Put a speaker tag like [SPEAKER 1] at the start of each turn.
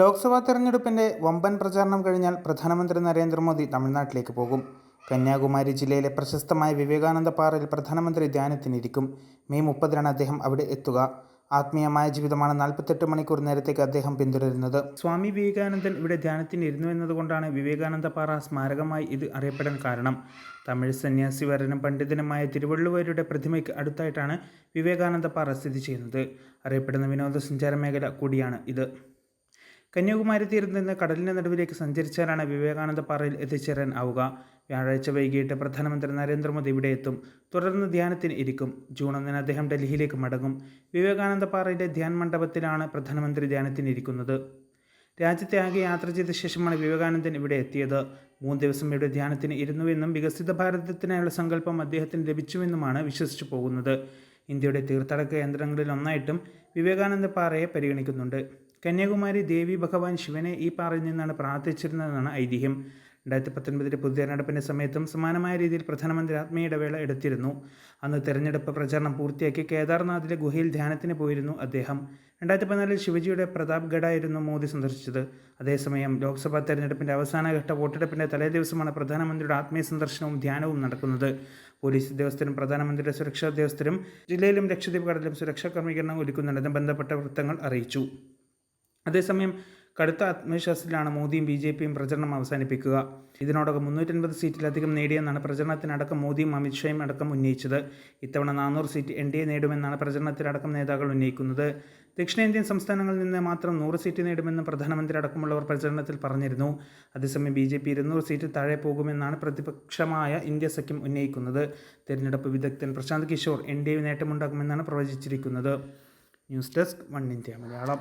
[SPEAKER 1] ലോക്സഭാ തെരഞ്ഞെടുപ്പിന്റെ വമ്പൻ പ്രചാരണം കഴിഞ്ഞാൽ പ്രധാനമന്ത്രി നരേന്ദ്രമോദി തമിഴ്നാട്ടിലേക്ക് പോകും. കന്യാകുമാരി ജില്ലയിലെ പ്രശസ്തമായ വിവേകാനന്ദ പാറയിൽ പ്രധാനമന്ത്രി ധ്യാനത്തിനിരിക്കും. മെയ് മുപ്പതിനാണ് അദ്ദേഹം അവിടെ എത്തുക. ആത്മീയമായ ജീവിതമാണ് നാൽപ്പത്തെട്ട് മണിക്കൂർ നേരത്തേക്ക് അദ്ദേഹം പിന്തുടരുന്നത്. സ്വാമി വിവേകാനന്ദൻ ഇവിടെ ധ്യാനത്തിനിരുന്നു എന്നതുകൊണ്ടാണ് വിവേകാനന്ദ പാറ സ്മാരകമായി ഇത് അറിയപ്പെടാൻ കാരണം. തമിഴ് സന്യാസിവരനും പണ്ഡിതനുമായ തിരുവള്ളുവരുടെ പ്രതിമയ്ക്ക് അടുത്തായിട്ടാണ് വിവേകാനന്ദ പാറ സ്ഥിതി ചെയ്യുന്നത്. അറിയപ്പെടുന്ന വിനോദസഞ്ചാര മേഖല കൂടിയാണ് ഇത്. കന്യാകുമാരി തീരത്ത് നിന്ന് കടലിന്റെ നടുവിലേക്ക് സഞ്ചരിച്ചാലാണ് വിവേകാനന്ദ പാറയിൽ എത്തിച്ചേരാൻ ആവുക. വ്യാഴാഴ്ച വൈകിട്ട് പ്രധാനമന്ത്രി നരേന്ദ്രമോദി ഇവിടെ എത്തും. തുടർന്ന് ധ്യാനത്തിന് ഇരിക്കും. ജൂൺ ഒന്നിന് അദ്ദേഹം ഡൽഹിയിലേക്ക് മടങ്ങും. വിവേകാനന്ദ പാറയിലെ ധ്യാൻ മണ്ഡപത്തിലാണ് പ്രധാനമന്ത്രി ധ്യാനത്തിന് ഇരിക്കുന്നത്. രാജ്യത്തെ ആകെ യാത്ര ചെയ്ത ശേഷമാണ് വിവേകാനന്ദൻ ഇവിടെ എത്തിയത്. മൂന്ന് ദിവസം ഇവിടെ ധ്യാനത്തിന് ഇരുന്നുവെന്നും വികസിത ഭാരതത്തിനായുള്ള സങ്കല്പം അദ്ദേഹത്തിന് ലഭിച്ചുവെന്നുമാണ് വിശ്വസിച്ചു പോകുന്നത്. ഇന്ത്യയുടെ തീർത്ഥാടക കേന്ദ്രങ്ങളിൽ ഒന്നായിട്ടും വിവേകാനന്ദ പാറയെ പരിഗണിക്കുന്നുണ്ട്. കന്യാകുമാരി ദേവി ഭഗവാൻ ശിവനെ ഈ പാറയിൽ നിന്നാണ് പ്രാർത്ഥിച്ചിരുന്നതെന്നാണ് ഐതിഹ്യം. രണ്ടായിരത്തി പത്തൊൻപതിലെ പൊതു തെരഞ്ഞെടുപ്പിന്റെ സമയത്തും സമാനമായ രീതിയിൽ പ്രധാനമന്ത്രി ആത്മീയ ഇടവേള എടുത്തിരുന്നു. അന്ന് തെരഞ്ഞെടുപ്പ് പ്രചാരണം പൂർത്തിയാക്കി കേദാർനാഥിലെ ഗുഹയിൽ ധ്യാനത്തിന് പോയിരുന്നു അദ്ദേഹം. രണ്ടായിരത്തി പതിനാലിൽ ശിവജിയുടെ പ്രതാപ്ഗഡായിരുന്നു മോദി സന്ദർശിച്ചത്. അതേസമയം ലോക്സഭാ തെരഞ്ഞെടുപ്പിന്റെ അവസാനഘട്ട വോട്ടെടുപ്പിന്റെ തലേ ദിവസമാണ് പ്രധാനമന്ത്രിയുടെ ആത്മീയ സന്ദർശനവും ധ്യാനവും നടക്കുന്നത്. പോലീസ് ഉദ്യോഗസ്ഥരും പ്രധാനമന്ത്രിയുടെ സുരക്ഷാ ഉദ്യോഗസ്ഥരും ജില്ലയിലും ലക്ഷദ്വീപ് കടലിലും സുരക്ഷാ ക്രമീകരണം ഒരുക്കുന്നുണ്ടെന്ന് ബന്ധപ്പെട്ട വൃത്തങ്ങൾ അറിയിച്ചു. അതേസമയം കടുത്ത ആത്മവിശ്വാസത്തിലാണ് മോദിയും ബി ജെ പിയും പ്രചരണം അവസാനിപ്പിക്കുക. ഇതിനോടകം മുന്നൂറ്റൻപത് സീറ്റിലധികം നേടിയെന്നാണ് പ്രചരണത്തിനടക്കം മോദിയും അമിത്ഷായും അടക്കം ഉന്നയിച്ചത്. ഇത്തവണ നാനൂറ് സീറ്റ് എൻ ഡി എ നേടുമെന്നാണ് പ്രചരണത്തിലടക്കം നേതാക്കൾ ഉന്നയിക്കുന്നത്. ദക്ഷിണേന്ത്യൻ സംസ്ഥാനങ്ങളിൽ നിന്ന് മാത്രം നൂറ് സീറ്റ് നേടുമെന്ന് പ്രധാനമന്ത്രി അടക്കമുള്ളവർ പ്രചരണത്തിൽ പറഞ്ഞിരുന്നു. അതേസമയം ബി ജെ പി ഇരുന്നൂറ് സീറ്റ് താഴെ പോകുമെന്നാണ് പ്രതിപക്ഷമായ ഇന്ത്യ സഖ്യം ഉന്നയിക്കുന്നത്. തെരഞ്ഞെടുപ്പ് വിദഗ്ധൻ Prashant Kishor N D A നേട്ടമുണ്ടാകുമെന്നാണ് പ്രവചിച്ചിരിക്കുന്നത്. News desk one India Malayalam.